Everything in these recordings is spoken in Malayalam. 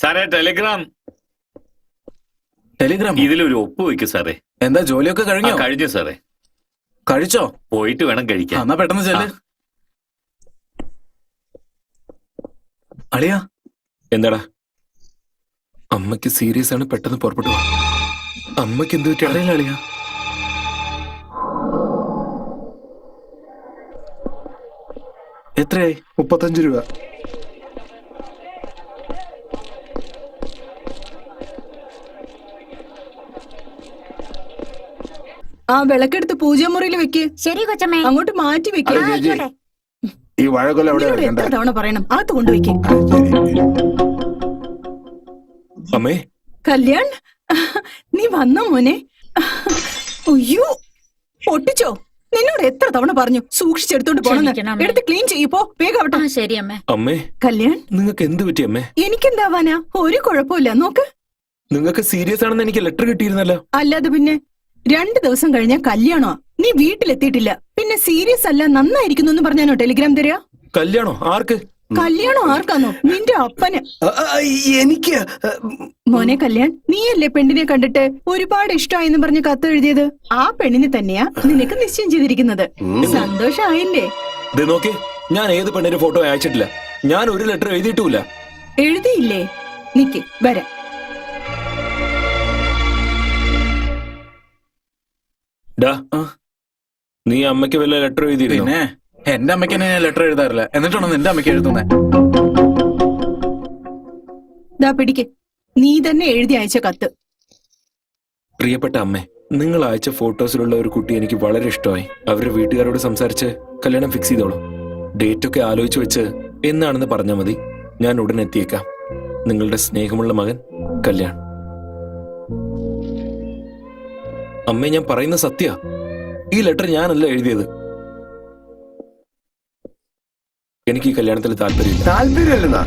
സാറേ ടെലിഗ്രാം. ടെലിഗ്രാം ഇതിലൊരു ഒപ്പ് വെക്കും സാറേ. എന്താ ജോലിയൊക്കെ കഴിഞ്ഞോ? കഴിഞ്ഞു സാറേ. കഴിച്ചോ? പോയിട്ട് വേണം കഴിക്കാം കഴിക്കാൻ എന്നാ പെട്ടെന്ന് ചെല്ല്. അളിയാ. എന്താടാ? അമ്മയ്ക്ക് സീരിയസ് ആണ് പെട്ടെന്ന് പുറപ്പെട്ടു അമ്മയ്ക്ക് അമ്മയ്ക്ക് എന്ത് പറ്റി അറിയില്ല അളിയാ. എത്രയായി? മുപ്പത്തഞ്ച് രൂപ. ആ വിളക്കെടുത്ത് പൂജാമുറിയിൽ വെക്ക്. ശരി കൊച്ചമ്മേ. അങ്ങോട്ട് മാറ്റി വെക്ക്. അതെ, ആയിക്കോട്ടെ. ഈ വാഴക്കൊല നിന്നോട് വെക്കണ്ടേ എത്ര തവണ പറയണം. അകത്ത് കൊണ്ടുവയ്ക്ക് ആ, ശരി. അമ്മേ. കല്യാൺ നീ വന്ന മോനെ? അയ്യോ പൊട്ടിച്ചോ. നിന്നോട് എത്ര തവണ പറഞ്ഞു? സൂക്ഷിച്ചെടുത്തോണ്ട് പോണെന്ന് അമ്മേ. എടുത്ത് ക്ലീൻ ചെയ്യപ്പോ വേഗം ആ ആവട്ടെ ശരി അമ്മേ. അമ്മേ. കല്യാൺ. നിങ്ങൾക്ക് എന്ത് പറ്റി അമ്മേ? എനിക്കെന്താവാനാ ഒരു കുഴപ്പമില്ല. നോക്ക്. നിങ്ങൾക്ക് സീരിയസ് ആണെന്ന് എനിക്ക് ലെറ്റർ കിട്ടിയിരുന്നല്ലോ. അല്ലാതെ പിന്നെ രണ്ടു ദിവസം കഴിഞ്ഞ കല്യാണോ? നീ വീട്ടിലെത്തിയിട്ടില്ല. പിന്നെ സീരിയസ് അല്ല നന്നായിരിക്കുന്നു എന്ന് പറഞ്ഞാണോ ടെലിഗ്രാം തരിക കല്യാണോ? ആർക്ക്? കല്യാണം ആർക്കാന്നോ? നിന്റെ അപ്പന്. എനിക്ക് മോനെ കല്യാൺ നീയല്ലേ പെണ്ണിനെ കണ്ടിട്ട് ഒരുപാട് ഇഷ്ടമായെന്ന് പറഞ്ഞ് കത്ത് എഴുതിയത്? ആ പെണ്ണിനെ തന്നെയാ നിനക്ക് നിശ്ചയം ചെയ്തിരിക്കുന്നത്. സന്തോഷായില്ലേ? നോക്കി ഞാൻ ഏത് പെണ്ണിന്റെ ഫോട്ടോ അയച്ചിട്ടില്ല? ഞാൻ ഒരു ലെറ്റർ എഴുതിയിട്ടില്ല എഴുതിയില്ലേ? നിക്ക് വരാം. ഡാ. നീ അമ്മയ്ക്ക് വല്ല ലെറ്റർ എഴുതി പിന്നെ എന്റെ അമ്മയ്ക്ക് തന്നെ ഞാൻ ലെറ്റർ എഴുതാറില്ല. എന്നിട്ടാണോ നിന്റെ അമ്മയ്ക്ക് എഴുതുന്നേ? ദാ പിടിക്ക്. നീ തന്നെ എഴുതി അയച്ച കത്ത്. പ്രിയപ്പെട്ട അമ്മേ നിങ്ങൾ അയച്ച ഫോട്ടോസിലുള്ള ഒരു കുട്ടി എനിക്ക് വളരെ ഇഷ്ടമായി. അവരുടെ വീട്ടുകാരോട് സംസാരിച്ച് കല്യാണം ഫിക്സ് ചെയ്തോളൂ. ഡേറ്റ് ഒക്കെ ആലോചിച്ച് വെച്ച് എന്നാണെന്ന് പറഞ്ഞാൽ മതി. ഞാൻ ഉടൻ എത്തിയേക്കാം. നിങ്ങളുടെ സ്നേഹമുള്ള മകൻ കല്യാൺ. അമ്മേ ഞാൻ പറയുന്ന സത്യ. ഈ ലെറ്റർ ഞാനല്ല എഴുതിയത്. എനിക്ക് ഈ കല്യാണത്തിൽ താല്പര്യമില്ല. താല്പര്യമില്ലെന്നാ?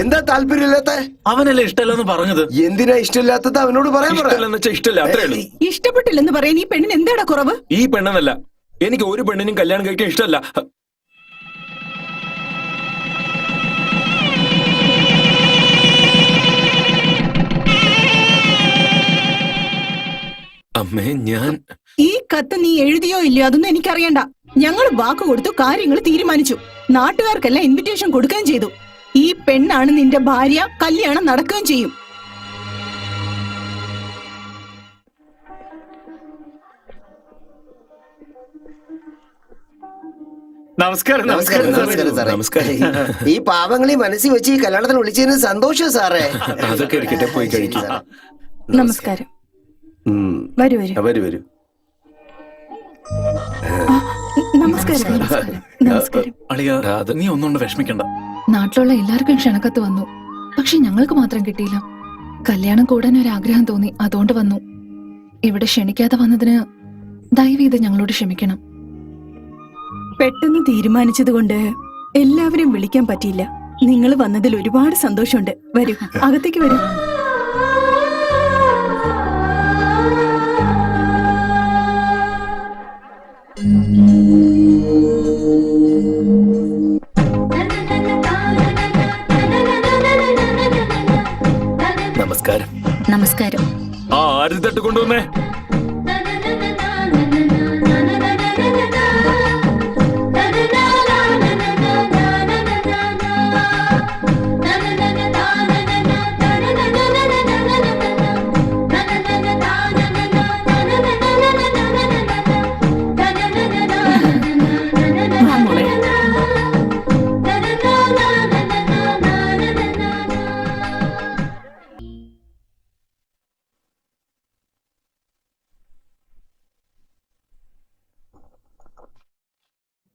എന്താ താല്പര്യമില്ലാത്ത? അവനല്ലേ ഇഷ്ടമല്ലെന്ന് പറഞ്ഞത്? എന്തിനാ ഇഷ്ടമില്ലാത്തത് അവനോട് പറയാൻ പറ. ഇഷ്ടമല്ലെന്ന് വെച്ചാൽ ഇഷ്ടമല്ല? അത്രേ ഉള്ളൂ. ഇഷ്ടപ്പെട്ടില്ലെന്ന് പറയാൻ ഈ പെണ്ണിന് എന്താടാ കുറവ്? ഈ പെണ്ണെന്നല്ല എനിക്ക് ഒരു പെണ്ണിനും കല്യാണം കഴിക്കാൻ ഇഷ്ടമല്ല. അമ്മേ ഞാൻ ഈ കത്ത് നീ എഴുതിയോ ഇല്ലയോ അതൊന്നും എനിക്കറിയണ്ട. ഞങ്ങൾ വാക്ക് കൊടുത്തു കാര്യങ്ങൾ തീരുമാനിച്ചു. നാട്ടുകാർക്കെല്ലാം ഇൻവിറ്റേഷൻ കൊടുക്കുകയും ചെയ്തു. ഈ പെണ്ണാണ് നിന്റെ ഭാര്യ കല്യാണം നടക്കുകയും ചെയ്യും. നമസ്കാരം നമസ്കാരം നമസ്കാരം സാറേ. നമസ്കാരം ഈ പാവങ്ങളെ മനസ്സിൽ വെച്ച് ഈ കല്യാണത്തിന് വിളിച്ചതിന് സന്തോഷം സാറേ. അതൊക്കെ ഇരിക്കട്ടെ പോയി കഴിക്കാം. നമസ്കാരം. വരൂ വരൂ. വരൂ വരൂ. നമസ്കാരം നമസ്കാരം. അളിയ നീ ഒന്നുകൊണ്ട് വിഷമിക്കണ്ട. നാട്ടിലുള്ള എല്ലാവർക്കും ക്ഷണക്കത്ത് വന്നു. പക്ഷെ ഞങ്ങൾക്ക് മാത്രം കിട്ടിയില്ല. കല്യാണം കൂടാൻ ഒരു ആഗ്രഹം തോന്നി അതുകൊണ്ട് വന്നു. ഇവിടെ ക്ഷണിക്കാതെ വന്നതിന് ദയവീത് ഞങ്ങളോട് ക്ഷമിക്കണം. പെട്ടെന്ന് തീരുമാനിച്ചത് കൊണ്ട് എല്ലാവരും വിളിക്കാൻ പറ്റിയില്ല. നിങ്ങൾ വന്നതിൽ ഒരുപാട് സന്തോഷമുണ്ട്. വരൂ അകത്തേക്ക് വരൂ.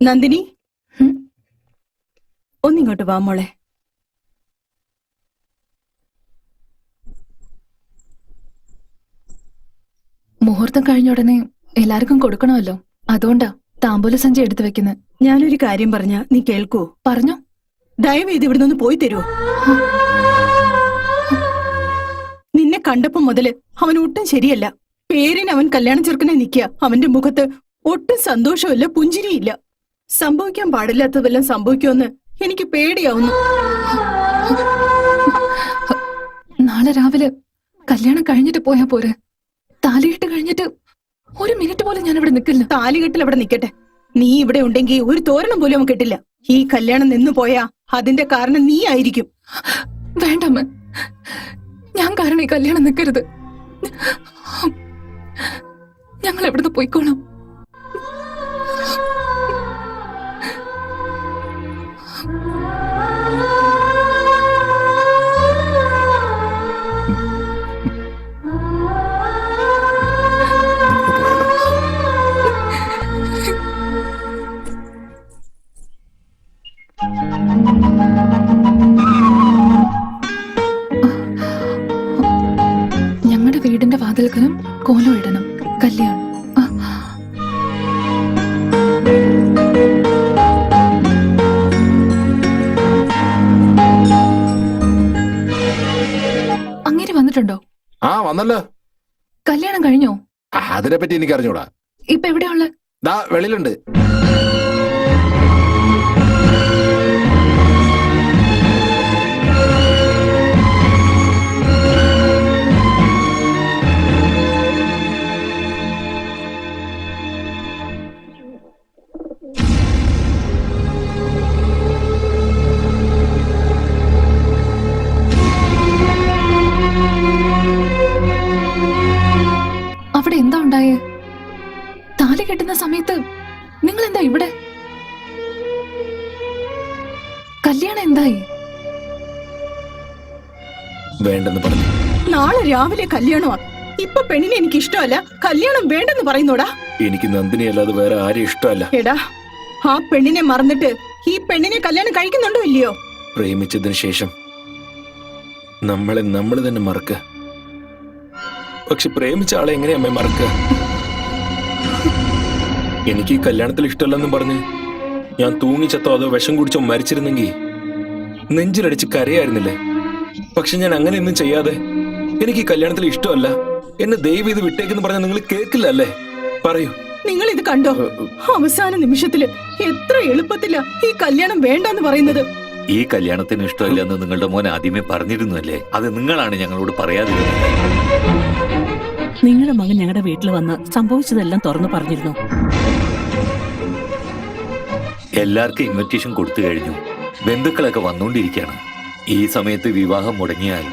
നന്ദിനി? ഒന്നിങ്ങോട്ട് വാ മോളെ. മുഹൂർത്തം കഴിഞ്ഞ ഉടനെ എല്ലാവർക്കും കൊടുക്കണമല്ലോ. അതുകൊണ്ടാ താമ്പൂല സഞ്ചി എടുത്തു വെക്കുന്നത് ഞാനൊരു കാര്യം പറഞ്ഞ നീ കേൾക്കൂ. പറഞ്ഞോ? ദയവ് ഇത് ഇവിടെ നിന്ന് പോയി തരുമോ നിന്നെ കണ്ടപ്പോ മുതൽ അവൻ ഒട്ടും ശരിയല്ല. പേരിന് അവൻ കല്യാണം ചെറുക്കനെ നിൽക്കുക അവന്റെ മുഖത്ത് ഒട്ടും സന്തോഷമില്ല പുഞ്ചിരിയില്ല സംഭവിക്കാൻ പാടില്ലാത്തതെല്ലാം സംഭവിക്കുമെന്ന് എനിക്ക് പേടിയാവുന്നു. നാളെ രാവിലെ കല്യാണം കഴിഞ്ഞിട്ട് പോയാ പോരെ. താലികെട്ട് കഴിഞ്ഞിട്ട് ഒരു മിനിറ്റ് പോലും ഞാൻ ഇവിടെ നിൽക്കില്ല. താലികെട്ടിൽ അവിടെ നിൽക്കട്ടെ. നീ ഇവിടെ ഉണ്ടെങ്കിൽ ഒരു തോരണം പോലും അവൻ കിട്ടില്ല. ഈ കല്യാണം നിന്നു പോയാ അതിന്റെ കാരണം നീ ആയിരിക്കും. വേണ്ടമ്മ ഞാൻ കാരണം ഈ കല്യാണം നിൽക്കരുത്. ഞങ്ങൾ എവിടുന്ന് പോയിക്കോളാം വന്നല്ലോ. കല്യാണം കഴിഞ്ഞോ? അതിനെ പറ്റി എനിക്ക് അറിഞ്ഞൂടാ ഇപ്പൊ എവിടെയുള്ള വെളിയിലുണ്ട്. വേണ്ടെന്ന് പറഞ്ഞു. നാളെ രാവിലെ കല്യാണമാ. ഇപ്പൊ പെണ്ണിനെ എനിക്ക് ഇഷ്ടമല്ല. കല്യാണം വേണ്ടെന്ന് പറയുന്നോടാ. എനിക്ക് നന്ദിനി അല്ലാതെ വേറെ ആരും ഇഷ്ടമല്ല. എടാ ആ പെണ്ണിനെ മറന്നിട്ട് ഈ പെണ്ണിനെ കല്യാണം കഴിക്കുന്നുണ്ടോ ഇല്ലയോ? പ്രേമിച്ചതിന് ശേഷം നമ്മളെ നമ്മൾ തന്നെ മറക്ക. പക്ഷെ പ്രേമിച്ച ആളെ എങ്ങനെയാ അമ്മ മറക്ക? എനിക്ക് ഈ കല്യാണത്തിൽ ഇഷ്ടമല്ലെന്നും പറഞ്ഞ് ഞാൻ തൂങ്ങിച്ചത്തോ അതോ വിഷം കുടിച്ചോ മരിച്ചിരുന്നെങ്കിൽ നെഞ്ചിലടിച്ച് കരയായിരുന്നില്ലേ? പക്ഷെ ഞാൻ അങ്ങനെയൊന്നും ചെയ്യാതെ എനിക്ക് ഈ കല്യാണത്തിൽ ഇഷ്ടമല്ല. എന്നെ ദൈവം ഇത് വിട്ടേക്കെന്ന് പറഞ്ഞാൽ നിങ്ങൾ കേൾക്കില്ല അല്ലേ? പറയൂ. നിങ്ങൾ ഇത് കണ്ടോ? അവസാന നിമിഷത്തിൽ എത്ര എളുപ്പത്തില്ല ഈ കല്യാണം വേണ്ടെന്ന് പറയുന്നത്. ഈ കല്യാണത്തിന് ഇഷ്ടമില്ലെന്ന് നിങ്ങളുടെ മോൻ ആദ്യമേ പറഞ്ഞിരുന്നല്ലേ അത് നിങ്ങളാണ് ഞങ്ങളോട് പറയാതിരുന്നത്. നിങ്ങളുടെ മകൻ ഞങ്ങളുടെ വീട്ടിൽ വന്ന് സംഭവിച്ചതെല്ലാം തുറന്നു പറഞ്ഞിരുന്നു. എല്ലാവർക്കും ഇൻവിറ്റേഷൻ കൊടുത്തു കഴിഞ്ഞു. ബന്ധുക്കളൊക്കെ വന്നുകൊണ്ടിരിക്കുകയാണ് ഈ സമയത്ത് വിവാഹം മുടങ്ങിയാൽ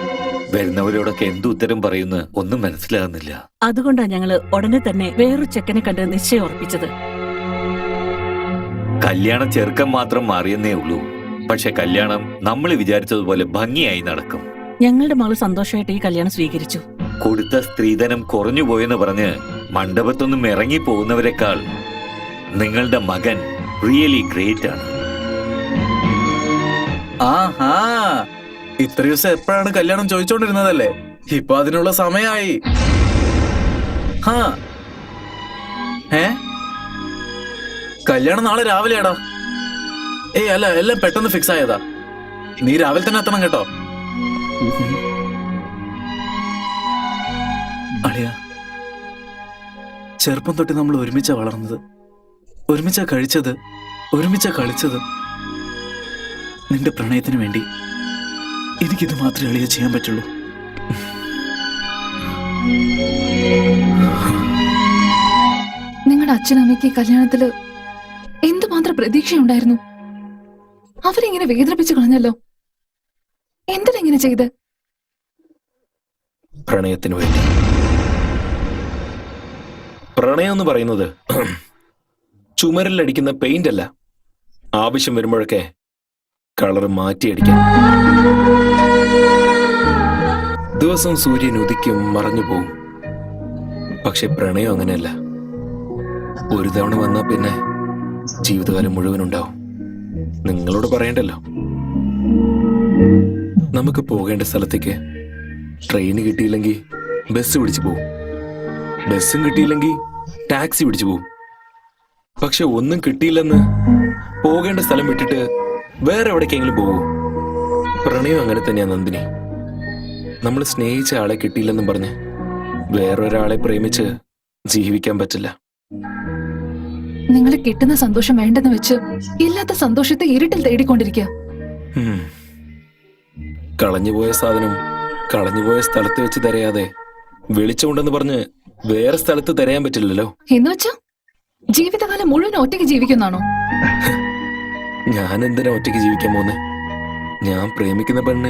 വരുന്നവരോടൊക്കെ എന്ത് ഉത്തരം പറയുന്നു ഒന്നും മനസ്സിലാകുന്നില്ല. അതുകൊണ്ടാണ് ഞങ്ങൾ ഉടനെ തന്നെ വേറൊരു ചെക്കനെ കണ്ട് നിശ്ചയം ഉറപ്പിച്ചത്. കല്യാണം ചെറുക്കം മാത്രം മാറിയെന്നേ ഉള്ളൂ. പക്ഷെ കല്യാണം നമ്മൾ വിചാരിച്ചതുപോലെ ഭംഗിയായി നടക്കും. ഞങ്ങളുടെ മകൾ സന്തോഷമായിട്ട് ഈ കല്യാണം സ്വീകരിച്ചു. കൊടുത്ത സ്ത്രീധനം കുറഞ്ഞു പോയെന്ന് പറഞ്ഞ് മണ്ഡപത്തൊന്നും ഇറങ്ങി പോകുന്നവരെക്കാൾ നിങ്ങളുടെ മകൻ റിയലി ഗ്രേറ്റ് ആണ് ആഹാ. ഇത്ര ദിവസം എപ്പോഴാണ് കല്യാണം ചോദിച്ചോണ്ടിരുന്നതല്ലേ? ഇപ്പൊ അതിനുള്ള സമയായി. കല്യാണം നാളെ രാവിലെയാടാ. ഏയ് അല്ല എല്ലാം പെട്ടെന്ന് ഫിക്സ് ആയതാ. നീ രാവിലെ തന്നെ എത്തണം കേട്ടോ. അളിയ ചെറുപ്പം തൊട്ട് നമ്മൾ ഒരുമിച്ചാ വളർന്നത്. ഒരുമിച്ചാ കഴിച്ചത് ഒരുമിച്ചാ കളിച്ചത്. നിന്റെ പ്രണയത്തിന് വേണ്ടി എനിക്കിത് മാത്രമേ എളിയ ചെയ്യാൻ പറ്റുള്ളൂ. നിങ്ങളുടെ അച്ഛനമ്മയ്ക്ക് ഈ കല്യാണത്തിൽ എന്തുമാത്രം പ്രതീക്ഷയുണ്ടായിരുന്നു? അവരിങ്ങനെ വേദനിപ്പിച്ചു കളഞ്ഞല്ലോ. എന്തിനെങ്ങനെ ചെയ്ത്? പ്രണയത്തിന് വേണ്ടി. പ്രണയം എന്ന് പറയുന്നത് ചുമരിലടിക്കുന്ന പെയിന്റ് അല്ല ആവശ്യം വരുമ്പോഴൊക്കെ കളർ മാറ്റിയടിക്കാൻ. ദിവസം സൂര്യൻ ഉദിക്കും മറഞ്ഞു പോവും. പക്ഷെ പ്രണയം അങ്ങനെയല്ല. ഒരു തവണ വന്നാൽ പിന്നെ ജീവിതകാലം മുഴുവൻ ഉണ്ടാവും നിങ്ങളോട് പറയണ്ടല്ലോ. നമുക്ക് പോകേണ്ട സ്ഥലത്തേക്ക് ട്രെയിന് കിട്ടിയില്ലെങ്കിൽ ബസ് പിടിച്ചു പോവും. ബസ്സും കിട്ടിയില്ലെങ്കിൽ ടാക്സി പിടിച്ചു പോവും. പക്ഷെ ഒന്നും കിട്ടിയില്ലെന്ന് പോകേണ്ട സ്ഥലം വിട്ടിട്ട് വേറെ എവിടേക്കെങ്കിലും പോകൂ പ്രണയം അങ്ങനെ തന്നെയാണ് നന്ദിനി. നമ്മൾ സ്നേഹിച്ച ആളെ കിട്ടിയില്ലെന്നും പറഞ്ഞ് വേറൊരാളെ പ്രേമിച്ച് ജീവിക്കാൻ പറ്റില്ല. നിങ്ങൾ കിട്ടുന്ന സന്തോഷം വേണ്ടെന്ന് വെച്ച് ഇല്ലാത്ത സന്തോഷത്തെ ഇരുട്ടിൽ തേടിക്കൊണ്ടിരിക്കുക കളഞ്ഞുപോയ സാധനം കളഞ്ഞുപോയ സ്ഥലത്ത് വെച്ച് തരയാതെ വെളിച്ചമുണ്ടെന്ന് പറഞ്ഞ് വേറെ സ്ഥലത്ത് തരയാൻ പറ്റില്ലല്ലോ. എന്ന് വെച്ചാ ജീവിതകാലം മുഴുവൻ ഒറ്റയ്ക്ക് ജീവിക്കുന്നാണോ? ഞാൻ എന്തിനാ ഒറ്റയ്ക്ക് ജീവിക്കാൻ പോന്നെ? ഞാൻ പ്രേമിക്കുന്ന പെണ്ണ്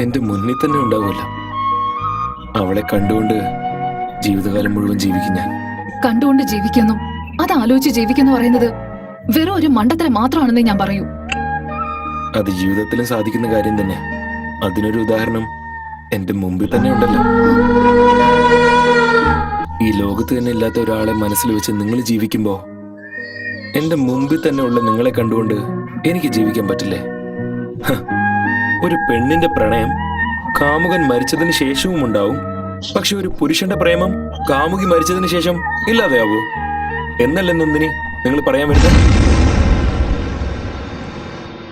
എന്റെ മുന്നിൽ തന്നെ ഉണ്ടാവൂല അവളെ കണ്ടുകൊണ്ട് ജീവിതകാലം മുഴുവൻ ജീവിക്കും ഞാൻ. കണ്ടുകൊണ്ട് ജീവിക്കുന്നു? അത് ആലോചിച്ച് ജീവിക്കുന്നു പറയുന്നത് വെറും ഒരു മണ്ടത്തരം മാത്രമാണെന്ന് ഞാൻ പറയൂ. അത് ജീവിതത്തിലും സാധിക്കുന്ന കാര്യം തന്നെ. അതിനൊരു ഉദാഹരണം എന്റെ മുമ്പിൽ തന്നെ ഉണ്ടല്ലോ. ഈ ലോകത്ത് തന്നെ ഇല്ലാത്ത ഒരാളെ മനസ്സിൽ വെച്ച് നിങ്ങൾ ജീവിക്കുമ്പോ എന്റെ മുമ്പിൽ തന്നെ ഉള്ള നിങ്ങളെ കണ്ടുകൊണ്ട് എനിക്ക് ജീവിക്കാൻ പറ്റില്ലേ? ഒരു പെണ്ണിന്റെ പ്രണയം കാമുകൻ മരിച്ചതിന് ശേഷവും ഉണ്ടാവും. പക്ഷെ ഒരു പുരുഷന്റെ പ്രേമം കാമുകി മരിച്ചതിന് ശേഷം ഇല്ലാതെയാവൂ? എന്നല്ലേ നന്ദിനി നിങ്ങൾ പറയാൻ വരുന്നത്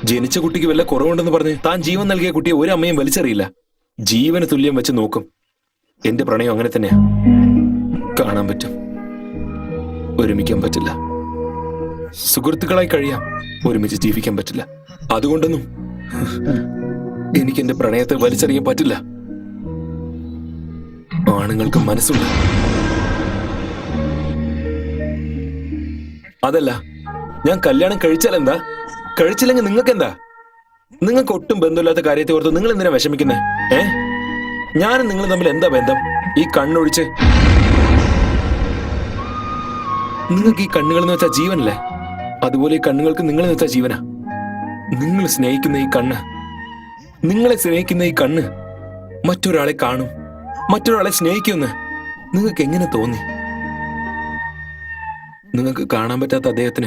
ജനിച്ച കുട്ടിക്ക് വല്ല കുറവുണ്ടെന്ന് പറഞ്ഞ് താൻ ജീവൻ നൽകിയ കുട്ടിയെ ഒരു അമ്മയും വലിച്ചെറിയില്ല. ജീവന് തുല്യം വെച്ച് നോക്കും. എന്റെ പ്രണയം അങ്ങനെ തന്നെയാ. കാണാൻ പറ്റും. ഒരുമിക്കാൻ പറ്റില്ല. സുഹൃത്തുക്കളായി കഴിയാം. ഒരുമിച്ച് ജീവിക്കാൻ പറ്റില്ല. അതുകൊണ്ടൊന്നും എനിക്ക് എന്റെ പ്രണയത്തെ വലിച്ചെറിയാൻ പറ്റില്ല. ആണുങ്ങൾക്ക് മനസ്സുണ്ട്. അതല്ല ഞാൻ കല്യാണം കഴിച്ചാൽ എന്താ? കഴിച്ചില്ലെങ്കിൽ നിങ്ങൾക്ക് എന്താ നിങ്ങൾക്ക് ഒട്ടും ബന്ധമില്ലാത്ത കാര്യത്തെ ഓർത്ത് നിങ്ങൾ എന്തിനാ വിഷമിക്കുന്നത് ഏ? ഞാനും നിങ്ങൾ തമ്മിൽ എന്താ ബന്ധം? ഈ കണ്ണൊഴിച്ച് നിങ്ങൾക്ക് ഈ കണ്ണുകൾ എന്ന് വെച്ചാൽ ജീവനല്ലേ? അതുപോലെ കണ്ണുകൾക്ക് നിങ്ങൾ നിർത്ത ജീവന. ജീവനാ നിങ്ങൾ സ്നേഹിക്കുന്ന ഈ കണ്ണ് നിങ്ങളെ സ്നേഹിക്കുന്ന ഈ കണ്ണ് മറ്റൊരാളെ കാണും മറ്റൊരാളെ സ്നേഹിക്കുമെന്ന് നിങ്ങൾക്ക് എങ്ങനെ തോന്നി? നിങ്ങൾക്ക് കാണാൻ പറ്റാത്ത അദ്ദേഹത്തിന്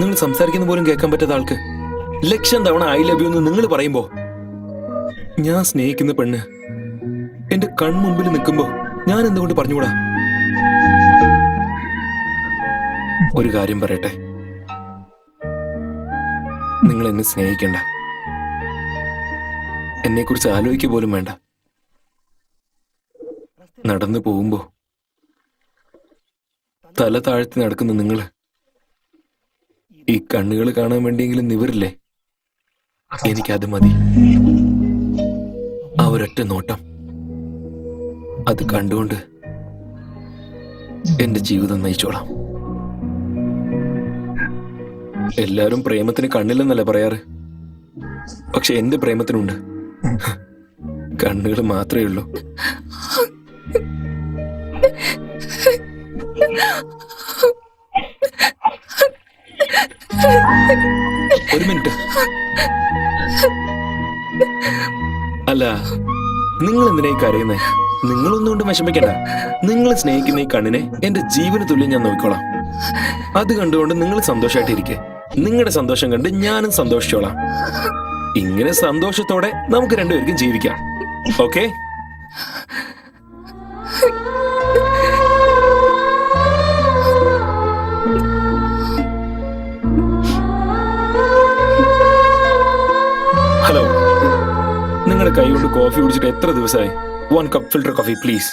നിങ്ങൾ സംസാരിക്കുന്ന പോലും കേൾക്കാൻ പറ്റാത്ത ആൾക്ക് ലക്ഷം തവണ ഐ ലവ് യു എന്ന് നിങ്ങൾ പറയുമ്പോ ഞാൻ സ്നേഹിക്കുന്ന പെണ്ണ് എന്റെ കൺമുമ്പിൽ നിൽക്കുമ്പോ ഞാൻ എന്തുകൊണ്ട് പറഞ്ഞുകൂടാ? ഒരു കാര്യം പറയട്ടെ. നിങ്ങൾ എന്നെ സ്നേഹിക്കണ്ട. എന്നെക്കുറിച്ച് ആലോചിക്കുക പോലും വേണ്ട. നടന്നു പോകുമ്പോ തല താഴ്ത്തി നടക്കുന്ന നിങ്ങൾ ഈ കണ്ണുകൾ കാണാൻ വേണ്ടിയെങ്കിലും നിവരില്ലേ? എനിക്കത് മതി. ആ ഒരൊറ്റ നോട്ടം. അത് കണ്ടുകൊണ്ട് എന്റെ ജീവിതം നയിച്ചോളാം. എല്ലാരും പ്രേമത്തിന് കണ്ണില്ലെന്നല്ല പറയാറ്? പക്ഷെ എന്റെ പ്രേമത്തിനുണ്ട്. കണ്ണുകൾ മാത്രമേ ഉള്ളൂ. ഒരു മിനിറ്റ്. അല്ല നിങ്ങൾ എന്തിനാ ഈ കരയുന്നേ? നിങ്ങളൊന്നും കൊണ്ട് വിഷമിക്കണ്ട. നിങ്ങൾ സ്നേഹിക്കുന്ന ഈ കണ്ണിനെ എന്റെ ജീവന് തുല്യം ഞാൻ നോക്കിക്കോളാം. അത് കണ്ടുകൊണ്ട് നിങ്ങൾ സന്തോഷമായിട്ടിരിക്കെ നിങ്ങളുടെ സന്തോഷം കണ്ട് ഞാനും സന്തോഷിച്ചോളാം. ഇങ്ങനെ സന്തോഷത്തോടെ നമുക്ക് രണ്ടുപേർക്കും ജീവിക്കാം. ഓക്കെ? ഹലോ. നിങ്ങളുടെ കൈ കൊണ്ട് കോഫി കുടിച്ചിട്ട് എത്ര ദിവസമായി? One cup filter coffee please